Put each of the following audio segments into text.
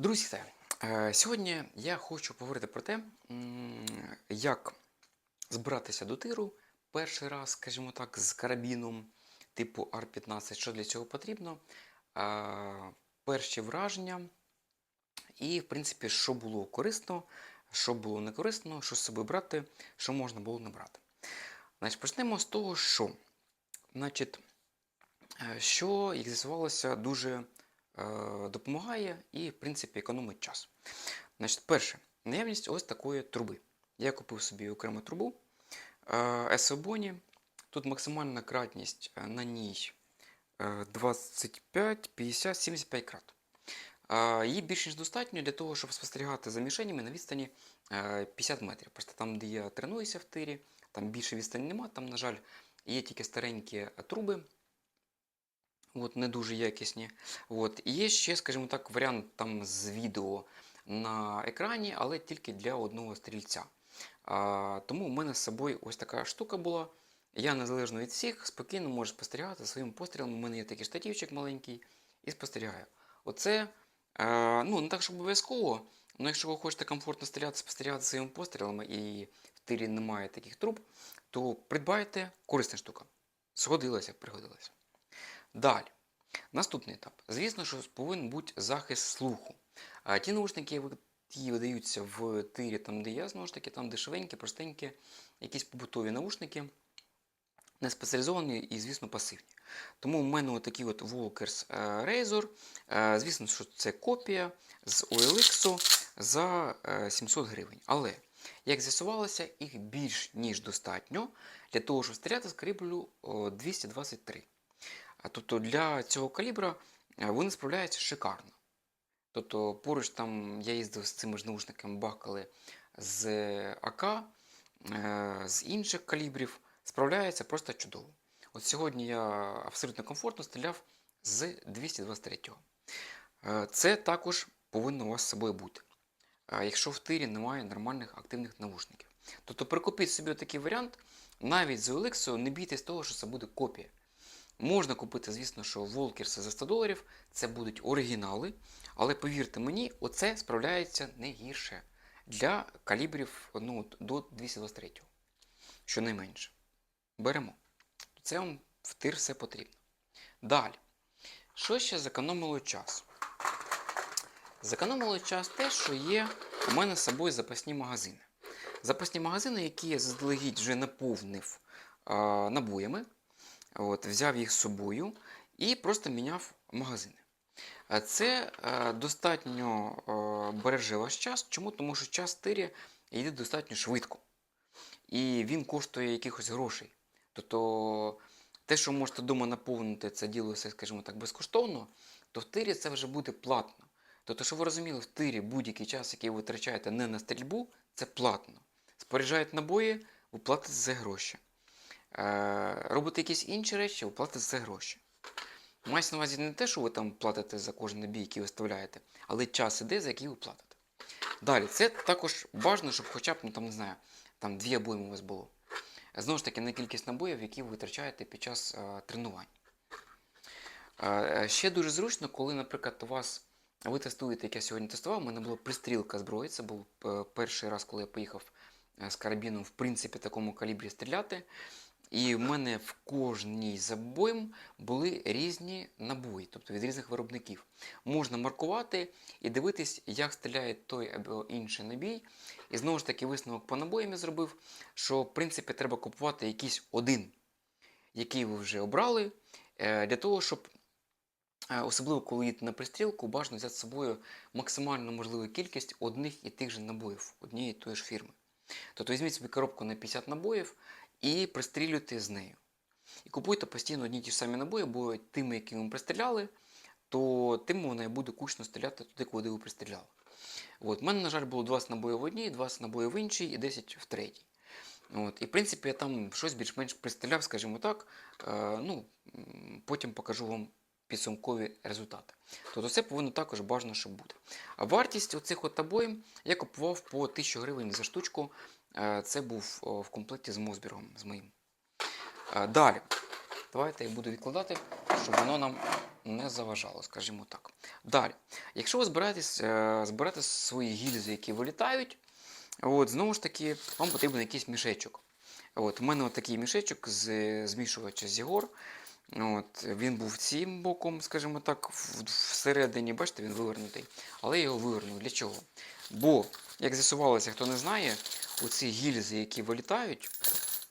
Друзі! Е, сьогодні я хочу поговорити про те, як збиратися до тиру перший раз, скажімо так, з карабіном типу R15, що для цього потрібно, перші враження, і, в принципі, що було корисно, що було не корисно, що з собою брати, що можна було не брати. Значить, почнемо з того, що, значить, е, що, як з'ясувалося, дуже допомагає і, в принципі, економить час. Значить, перше, наявність ось такої труби. Я купив собі окрему трубу е, Есобоні. Тут максимальна кратність е, на ній е, 25, 50, 75 крат. Е, Її більш ніж достатньо для того, щоб спостерігати за мішенями на відстані е, 50 метрів. Просто там, де я тренуюся в тирі, там більше відстані нема, там, на жаль, є тільки старенькі е, труби, от, не дуже якісні. От. І є ще, скажімо так, варіант там з відео на екрані, але тільки для одного стрільця. А, тому в мене з собою ось така штука була. Я незалежно від всіх спокійно можу спостерігати своїм пострілом. У мене є такий штативчик маленький і спостерігаю. Оце, е, ну, не так, щоб обов'язково, але якщо ви хочете комфортно стріляти, спостерігати своїми пострілами і в тирі немає таких труб, то придбайте корисна штука. Згодилася, пригодилася. Далі. Наступний етап. Звісно, що повинен бути захист слуху. Ті наушники, які видаються в тирі, там, де я, знову ж таки, там дешевенькі, простенькі, якісь побутові наушники, не спеціалізовані і, звісно, пасивні. Тому в мене отакий от Walkers е, Razor. Е, Звісно, що це копія з OLX за е, 700 гривень. Але, як з'ясувалося, їх більш ніж достатньо для того, щоб стріляти з о, 223. Тобто для цього калібра е, вони справляються шикарно. Тобто поруч там я їздив з цими ж наушниками бахкали з АК, е, з інших калібрів, справляється просто чудово. От сьогодні я абсолютно комфортно стріляв з 223. Е, Це також повинно у вас з собою бути. Якщо в тирі немає нормальних активних наушників. Тобто прикупіть собі такий варіант, навіть з OLX не бійтесь того, що це буде копія. Можна купити, звісно, що Волкерси за 100 доларів, це будуть оригінали, але повірте мені, оце справляється не гірше для калібрів ну, до 223, щонайменше. Беремо. Це вам в тир все потрібно. Далі. Що ще зекономило час? Зекономило час те, що є у мене з собою запасні магазини. Запасні магазини, які я заздалегідь вже наповнив а, набоями. От, взяв їх з собою і просто міняв магазини. Це е, достатньо е, береже ваш час. Чому? Тому що час в тирі йде достатньо швидко. І він коштує якихось грошей. Тобто те, що можете вдома наповнити, це діло все, скажімо так, безкоштовно, то в тирі це вже буде платно. Тобто, щоб ви розуміли, в тирі будь-який час, який ви витрачаєте не на стрільбу, це платно. Споряджають набої, ви платите за гроші. Е, робите якісь інші речі, ви платите за гроші. Мається на увазі не те, що ви там платите за кожен набій, який виставляєте, але час іде, за який ви платите. Далі, це також важливо, щоб хоча б, ну там не знаю, там дві обойми у вас було. Знову ж таки, на кількість набоїв, які ви витрачаєте під час е, тренувань. Е, ще дуже зручно, коли, наприклад, у вас ви тестуєте, як я сьогодні тестував, у мене була пристрілка зброї. Це був е, перший раз, коли я поїхав е, з карабіном, в принципі, такому калібрі стріляти. І в мене в кожній забойм були різні набої, тобто від різних виробників. Можна маркувати і дивитись, як стріляє той або інший набій. І знову ж таки, висновок по набоям я зробив, що в принципі треба купувати якийсь один, який ви вже обрали, е, для того, щоб. е, Особливо, коли їдете на пристрілку, бажано взяти з собою максимально можливу кількість одних і тих же набоїв однієї тої ж фірми. Тобто візьміть собі коробку на 50 набоїв і пристрілюйте з нею. І купуйте постійно одні ті самі набої, бо тими, які ви пристріляли, то тим вона і буде кучно стріляти туди, куди ви пристріляли. От, У мене, на жаль, було 20 набоїв в одній, 20 набоїв в іншій і 10 в третій. От, І в принципі я там щось більш-менш пристріляв, скажімо так. Е, ну, потім покажу вам підсумкові результати. Тобто це повинно також бажано, щоб бути. А вартість оцих от набоїв я купував по 1000 гривень за штучку. Е, Це був в комплекті з Мосбергом, з моїм. Е, Далі. Давайте я буду відкладати, щоб воно нам не заважало, скажімо так. Далі, якщо ви збираєтесь е, збирати свої гільзи, які вилітають, от, знову ж таки, вам потрібен якийсь мішечок. От, у мене такий мішечок з змішувача Зігор. От, він був цим боком, скажімо так, всередині, бачите, він вивернутий. Але я його вивернув. Для чого? Бо, як з'ясувалося, хто не знає, оці гільзи, які вилітають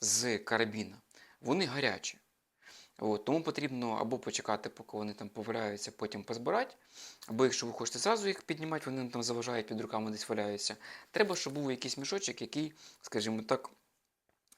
з карабіна, вони гарячі. От, тому потрібно або почекати, поки вони там поваляються, потім позбирати, або якщо ви хочете зразу їх піднімати, вони там заважають під руками десь валяються. Треба, щоб був якийсь мішочок, який, скажімо так,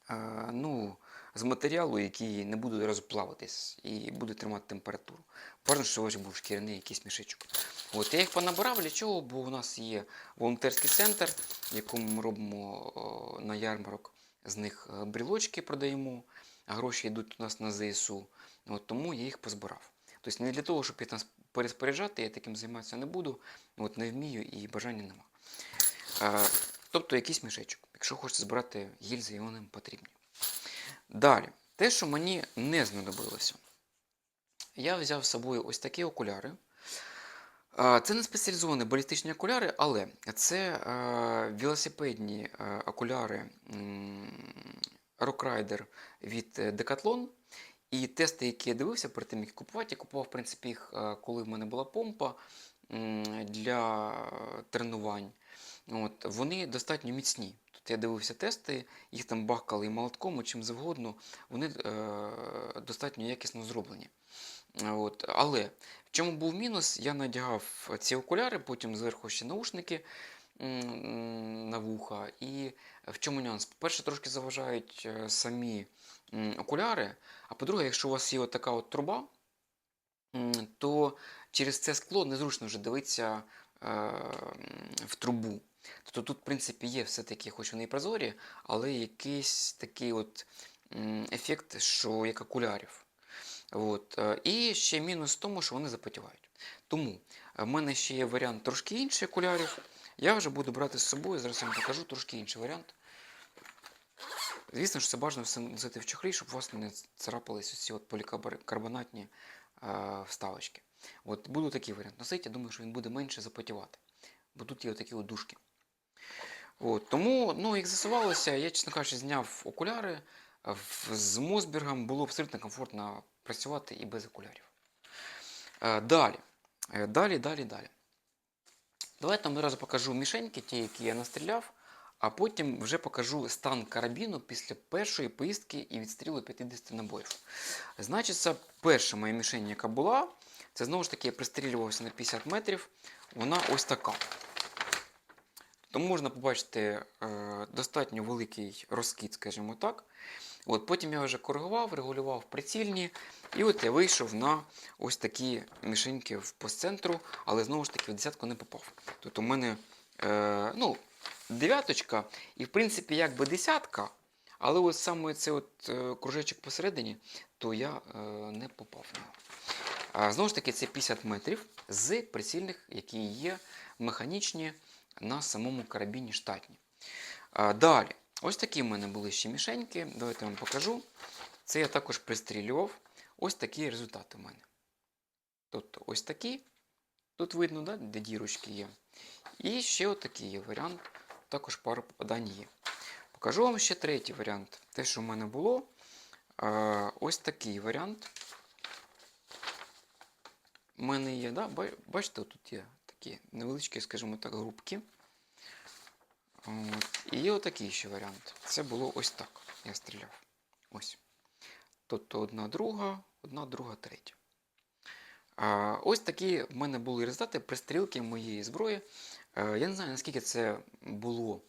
е, ну, з матеріалу, який не буде розплавитись і буде тримати температуру. Бажано, що ось був шкіряний якийсь мішечок. От, я їх понабирав для чого, бо у нас є волонтерський центр, в якому ми робимо о, на ярмарок з них е, брілочки продаємо, а гроші йдуть у нас на ЗСУ. От, тому я їх позбирав. Тобто не для того, щоб їх нас переспоряджати, я таким займатися не буду, от не вмію і бажання нема. Е, тобто якийсь мішечок, якщо хочете збирати гільзи, і вони потрібні. Далі, те, що мені не знадобилося. Я взяв з собою ось такі окуляри. Це не спеціалізовані балістичні окуляри, але це е, велосипедні е, окуляри м, Rock Rider від е, Decathlon. І тести, які я дивився перед тим, як купувати, я купував, в принципі, їх, коли в мене була помпа для тренувань. От, вони достатньо міцні. Тут я дивився тести, їх там бахкали і молотком, і чим завгодно, вони е, достатньо якісно зроблені. От. Але в чому був мінус, я надягав ці окуляри, потім зверху ще наушники на вуха. І в чому нюанс? По-перше, трошки заважають е, самі окуляри, а по-друге, якщо у вас є от така от труба, то через це скло незручно вже дивитися е, в трубу. Тобто тут, в принципі, є все-таки, хоч вони і прозорі, але якийсь такий от ефект, що як окулярів. От. е, І ще мінус в тому, що вони запотівають. Тому е, в мене ще є варіант трошки інший окулярів. Я вже буду брати з собою, зараз я вам покажу трошки інший варіант. Звісно ж, це бажано все носити в чохлі, щоб у вас не царапались ці от полікарбонатні е, вставочки. От буду такий варіант носити, я думаю, що він буде менше запотівати. Бо тут є такі от дужки. От, тому, ну, як з'ясувалося, я, чесно кажучи, зняв окуляри. З Мосбергом було абсолютно комфортно працювати і без окулярів. Е, Далі. Е, Далі, далі, далі. Давайте вам одразу покажу мішеньки, ті, які я настріляв, а потім вже покажу стан карабіну після першої поїздки і відстрілу 50 набоїв. Значить, перша моя мішень, яка була. Це знову ж таки я пристрілювався на 50 метрів. Вона ось така. Тому можна побачити е, достатньо великий розкид, скажімо так. От, потім я вже коригував, регулював прицільні, і от я вийшов на ось такі мішеньки в постцентру, але знову ж таки в десятку не попав. Тобто у мене е, ну, дев'яточка, і в принципі якби десятка, але ось саме цей от, е, кружечок посередині, то я е, не попав в нього. Знову ж таки, це 50 метрів з прицільних, які є механічні на самому карабіні штатні. Далі, ось такі в мене були ще мішеньки. Давайте я вам покажу. Це я також пристрілював. Ось такі результати у мене. Тобто ось такі. Тут видно, да, де дірочки є. І ще отакий є варіант. Також пару попадань є. Покажу вам ще третій варіант. Те, що в мене було. Ось такий варіант. У мене є, да, бачите, тут є такі невеличкі, скажімо так, групки. От. І є отакий ще варіант. Це було ось так. Я стріляв. Ось. Тобто одна друга, одна друга, третя. А, ось такі в мене були результати пристрілки моєї зброї. Е, я не знаю, наскільки це було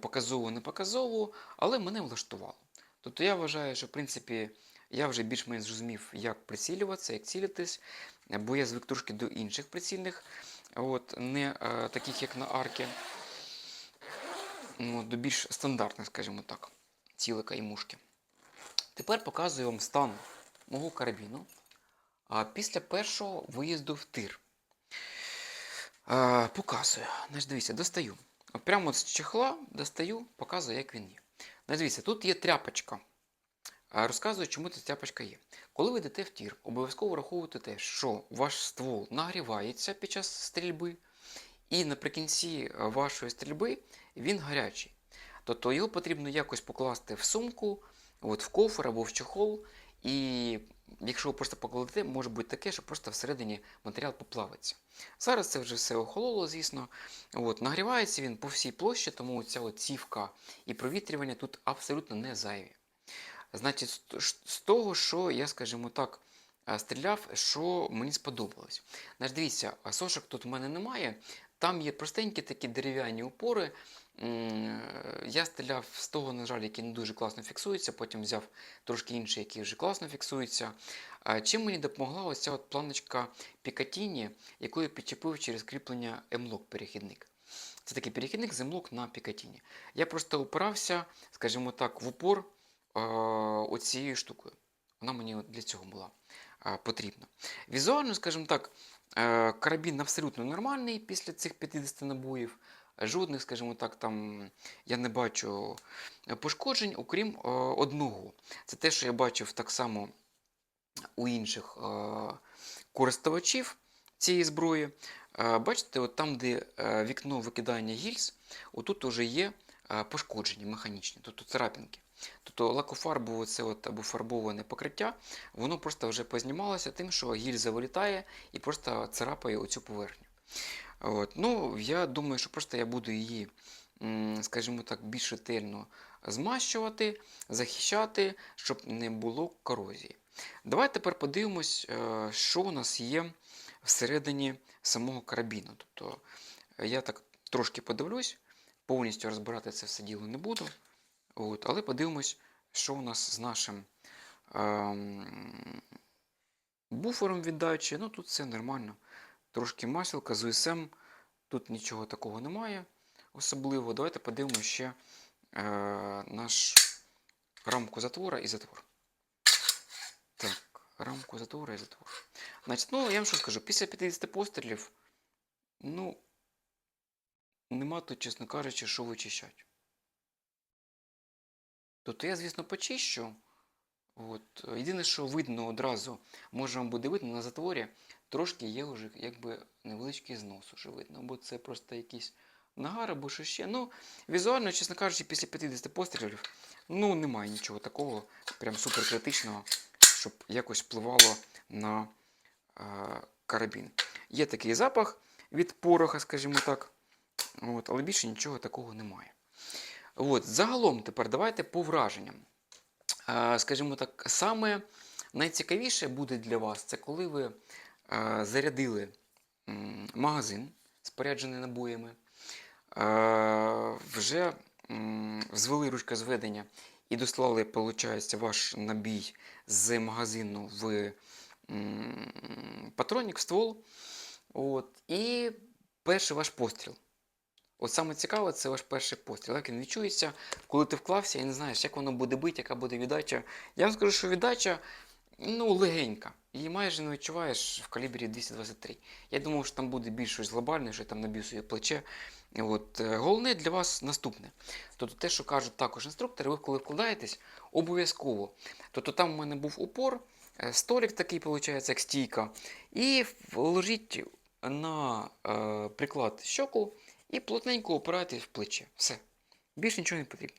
показово, не показово, але мене влаштувало. Тобто я вважаю, що в принципі я вже більш-менш зрозумів, як прицілюватися, як цілитись, бо я звик трошки до інших прицільних, от, не е, таких як на арки, ну, до більш стандартних, скажімо так, цілика і мушки. Тепер показую вам стан мого карабіну а після першого виїзду в тир. Е, показую. Значить, дивіться, достаю. От прямо з чехла достаю, показую, як він є. Дивіться, тут є тряпочка. А, Розказую, чому ця цяпочка є. Коли ви йдете в тір, обов'язково враховуйте те, що ваш ствол нагрівається під час стрільби, і наприкінці е, вашої стрільби він гарячий. Тобто його потрібно якось покласти в сумку, от, в кофр або в чохол. І якщо ви просто покладете, може бути таке, що просто всередині матеріал поплавиться. Зараз це вже все охололо, звісно. От, нагрівається він по всій площі, тому ця от цівка і провітрювання тут абсолютно не зайві. Значить, з- того, що я, скажімо так, стріляв, що мені сподобалось. Значить, дивіться, сошок тут в мене немає. Там є простенькі такі дерев'яні опори. Е, Я стріляв з того, на жаль, який не дуже класно фіксується, потім взяв трошки інший, який вже класно фіксується. Чим мені допомогла ось ця от планочка Picatinny, яку я підчепив через кріплення M-Lock перехідник. Це такий перехідник з M-Lock на Picatinny. Я просто опирався, скажімо так, в упор оцією штукою. Вона мені для цього була е, потрібна. Візуально, скажімо так, е, карабін абсолютно нормальний після цих 50 набоїв. Жодних, скажімо так, там я не бачу е, пошкоджень, окрім е, одного. Це те, що я бачив так само у інших е, користувачів цієї зброї. Е, Бачите, от там, де е, вікно викидання гільз, отут вже є е, пошкодження механічні, тобто царапинки. Тобто лакофарбове це от, або фарбоване покриття, воно просто вже познімалося тим, що гільза вилітає і просто царапає оцю поверхню. От. Ну, я думаю, що просто я буду її, скажімо так, більш ретельно змащувати, захищати, щоб не було корозії. Давайте тепер подивимось, е, що у нас є всередині самого карабіну. Тобто е, я так трошки подивлюсь, повністю розбирати це все діло не буду. От, але подивимось, що у нас з нашим ем, буфером віддачі. Ну, тут все нормально. Трошки масілка з УСМ. Тут нічого такого немає особливо. Давайте подивимося ще е, наш рамку затвора і затвор. Так, рамку затвора і затвор. Значить, ну, я вам що скажу, після 50 пострілів, ну, нема тут, чесно кажучи, що вичищати. Тобто я, звісно, почищу. От. Єдине, що видно одразу, може вам буде видно на затворі, трошки є вже якби невеличкий знос уже видно, або це просто якийсь нагар, або що ще. Ну, візуально, чесно кажучи, після 50 пострілів, ну, немає нічого такого, прям супер критичного, щоб якось впливало на е, карабін. Є такий запах від пороха, скажімо так, от, але більше нічого такого немає. От, загалом тепер давайте по враженням. Скажімо так, саме найцікавіше буде для вас, це коли ви зарядили магазин, споряджений набоями, вже м, взвели ручкозведення і дослали, виходить, ваш набій з магазину в патронник, в ствол. От, і перший ваш постріл. От саме цікаве, це ваш перший постріл. Як він відчується, коли ти вклався і не знаєш, як воно буде бити, яка буде віддача. Я вам скажу, що віддача ну, легенька. Її майже не відчуваєш в калібрі 223. Я думав, що там буде більш щось глобальне, що я там наб'ю своє плече. От, е, головне для вас наступне. Тобто те, що кажуть також інструктори, ви коли вкладаєтесь, обов'язково. Тобто там у мене був упор, е, столик такий, виходить, як стійка, і вложіть на е, приклад щоку і плотненько опирайтесь в плече. Все. Більше нічого не потрібно.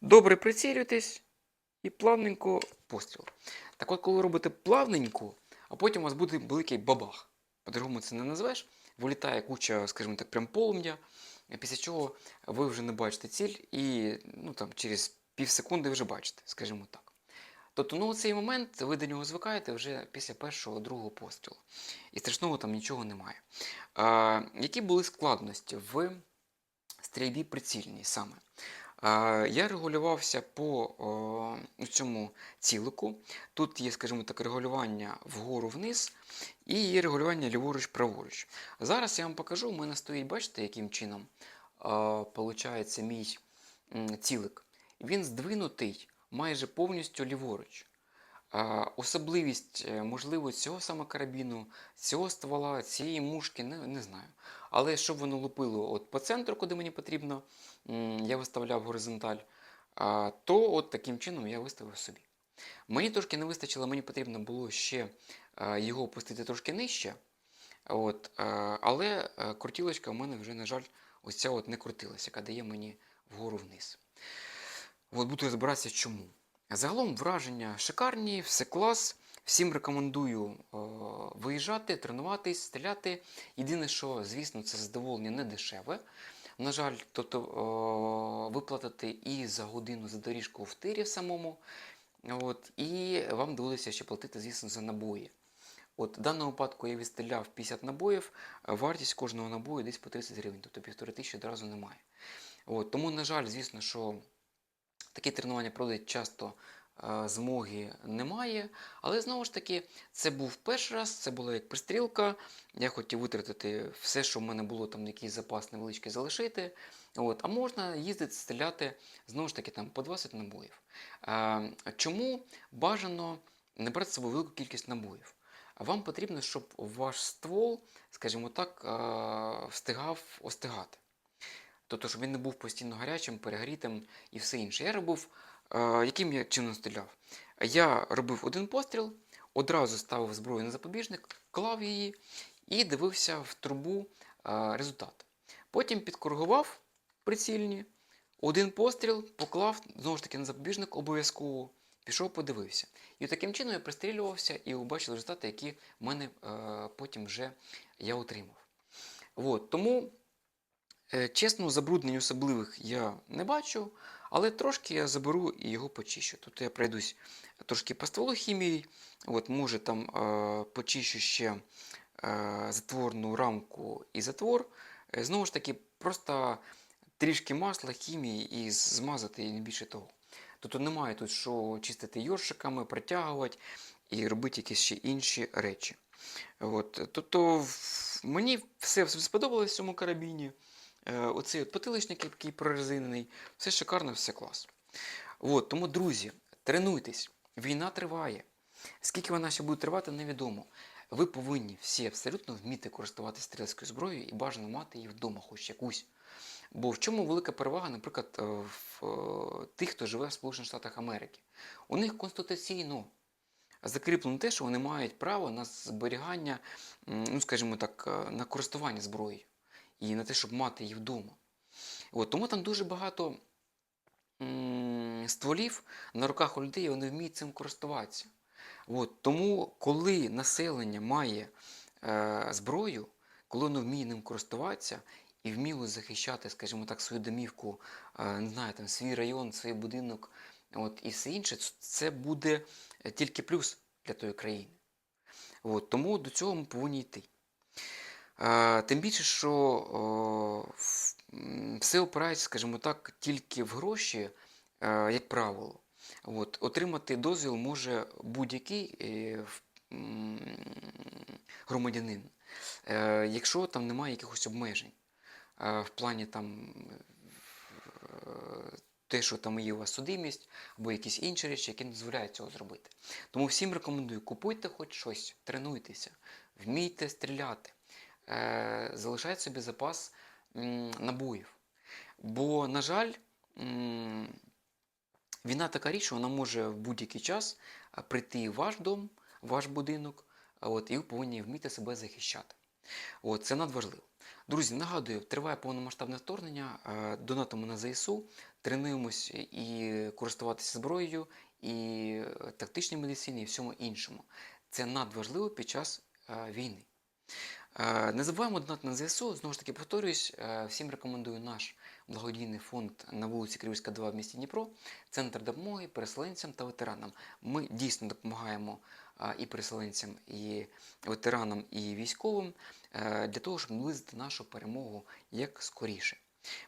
Добре прицілюйтесь і плавненько постріл. Так от, коли ви робите плавненько, а потім у вас буде великий бабах. По-другому це не назвеш. Вилітає куча, скажімо так, прям полум'я, після чого ви вже не бачите ціль, і ну, там, через пів секунди вже бачите, скажімо так. Тобто, ну, цей момент ви до нього звикаєте вже після першого, другого пострілу. І страшного там нічого немає. А, які були складності в стрільбі прицільній саме? А, я регулювався по о, цьому цілику. Тут є, скажімо так, регулювання вгору-вниз і є регулювання ліворуч-праворуч. Зараз я вам покажу, у мене стоїть, бачите, яким чином а, получається мій цілик. Він здвинутий майже повністю ліворуч. Особливість, е, можливо, цього саме карабіну, цього ствола, цієї мушки, не, не знаю. Але щоб воно лупило от по центру, куди мені потрібно, я виставляв горизонталь, то от таким чином я виставив собі. Мені трошки не вистачило, мені потрібно було ще е, його опустити трошки нижче. От, е, але крутілочка у мене вже, на жаль, ось ця от не крутилася, яка дає мені вгору вниз. От буду розбиратися чому. Загалом враження шикарні, все клас. Всім рекомендую е, виїжджати, тренуватись, стріляти. Єдине, що, звісно, це задоволення не дешеве. На жаль, тобто е, виплатити і за годину за доріжку в тирі самому. От, і вам доводиться ще платити, звісно, за набої. От, в даному випадку я відстріляв 50 набоїв, вартість кожного набою десь по 30 гривень, тобто півтори тисячі одразу немає. От, тому, на жаль, звісно, що такі тренування проводять часто е, змоги немає. Але знову ж таки, це був перший раз, це була як пристрілка. Я хотів витратити все, що в мене було, там якийсь запас невеличкий залишити. От, а можна їздити, стріляти знову ж таки там по 20 набоїв. Е, чому бажано не брати з собою велику кількість набоїв? Вам потрібно, щоб ваш ствол, скажімо так, е, встигав остигати. Тобто, щоб він не був постійно гарячим, перегрітим і все інше. Я робив, е, яким я чином стріляв? Я робив один постріл, одразу ставив зброю на запобіжник, клав її і дивився в трубу е, результат. Потім підкоригував прицільні, один постріл поклав знову ж таки на запобіжник обов'язково. Пішов, подивився. І таким чином я пристрілювався і побачив результати, які в мене е, потім вже я отримав. От, тому, чесно, забруднень особливих я не бачу, але трошки я заберу і його почищу. Тут я пройдусь трошки по стволу хімії, от, може там е, почищу ще е, затворну рамку і затвор. Е, знову ж таки, просто трішки масла, хімії і змазати, і не більше того. Тобто немає тут що чистити йоршиками, притягувати і робити якісь ще інші речі. От. Тобто мені все сподобалось в цьому карабіні. Е, Оцей от потиличник, який прорезинений, все шикарно, все клас. От, тому, друзі, тренуйтесь, війна триває. Скільки вона ще буде тривати, невідомо. Ви повинні всі абсолютно вміти користуватися стрілецькою зброєю і бажано мати її вдома, хоч якусь. Бо в чому велика перевага, наприклад, е, в е, тих, хто живе в Сполучених Штатах Америки? У них конституційно закріплено те, що вони мають право на зберігання, ну скажімо так, на користування зброєю і на те, щоб мати її вдома. От, тому там дуже багато стволів на руках у людей, вони вміють цим користуватися. От, тому, коли населення має е, зброю, коли воно вміє ним користуватися і вміло захищати, скажімо так, свою домівку, е, не знаю, там, свій район, свій будинок от, і все інше, це буде е, тільки плюс для тої країни. От, тому до цього ми повинні йти. Тим більше, що все опирається, скажімо так, тільки в гроші, як правило. От, отримати дозвіл може будь-який е, громадянин, е, якщо там немає якихось обмежень в плані там е, те, що там є у вас судимість, або якісь інші речі, які не дозволяють цього зробити. Тому всім рекомендую, купуйте хоч щось, тренуйтеся, вмійте стріляти, е, залишайте собі запас набоїв. Бо, на жаль, Війна така річ, що вона може в будь-який час прийти в ваш дом, в ваш будинок, от, і ви повинні вміти себе захищати. От, це надважливо. Друзі, нагадую, триває повномасштабне вторгнення, донатимо на ЗСУ, тренуємось і користуватися зброєю, і е, тактичній медицині, і всьому іншому. Це надважливо під час е, війни. Не забуваємо донати на ЗСУ. Знову ж таки, повторюсь, е, всім рекомендую наш благодійний фонд на вулиці Кривська, 2 в місті Дніпро, центр допомоги переселенцям та ветеранам. Ми дійсно допомагаємо і переселенцям, і ветеранам, і військовим е, для того, щоб наблизити нашу перемогу як скоріше.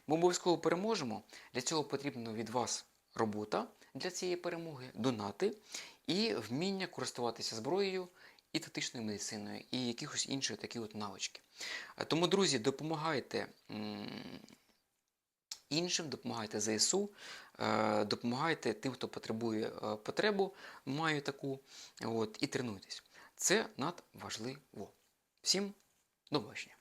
Ми обов'язково переможемо. Для цього потрібна від вас робота для цієї перемоги, донати і вміння користуватися зброєю і тактичною медициною, і якихось інших такі от навички. Е, Тому, друзі, допомагайте іншим, допомагайте ЗСУ, е, допомагайте тим, хто потребує е, потребу, має таку, от, і тренуйтесь. Це надважливо. Всім до побачення.